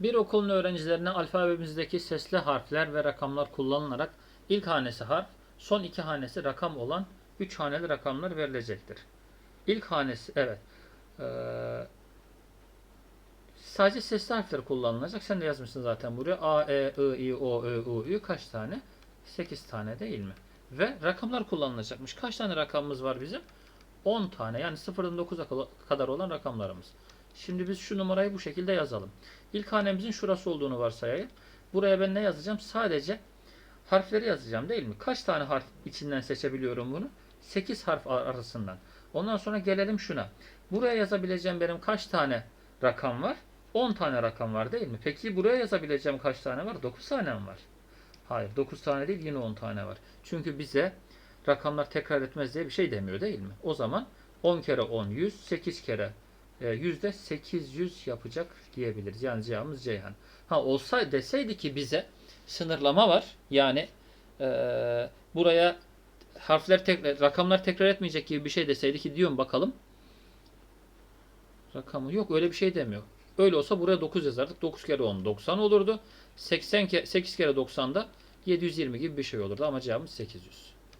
Bir okulun öğrencilerine alfabemizdeki sesli harfler ve rakamlar kullanılarak ilk hanesi harf, son iki hanesi rakam olan üç haneli rakamlar verilecektir. İlk hanesi, evet. Ee, sadece sesli harfler kullanılacak. Sen de yazmışsın zaten buraya. A, E, I, I, O, Ö, U, Ü kaç tane? 8 tane değil mi? Ve rakamlar kullanılacakmış. Kaç tane rakamımız var bizim? 10 tane. Yani 0'dan 9'a kadar olan rakamlarımız. Şimdi biz şu numarayı bu şekilde yazalım. İlk hanemizin şurası olduğunu varsayayım. Buraya ben ne yazacağım? Sadece harfleri yazacağım değil mi? Kaç tane harf içinden seçebiliyorum bunu? 8 harf ar- arasından. Ondan sonra gelelim şuna. Buraya yazabileceğim benim kaç tane rakam var? 10 tane rakam var değil mi? Peki buraya yazabileceğim kaç tane var? 9 tane mi var? Hayır 9 tane değil yine 10 tane var. Çünkü bize rakamlar tekrar etmez diye bir şey demiyor değil mi? O zaman 10 kere 10 100, 8 kere yüzde 800 yapacak diyebiliriz. Yani cevabımız Ceyhan. Ha olsa deseydi ki bize sınırlama var. Yani e, buraya harfler tekrar, rakamlar tekrar etmeyecek gibi bir şey deseydi ki diyorum bakalım. Rakamı yok öyle bir şey demiyor. Öyle olsa buraya 9 yazardık. 9 kere 10 90 olurdu. 80 ke 8 kere 90'da 720 gibi bir şey olurdu ama cevabımız 800.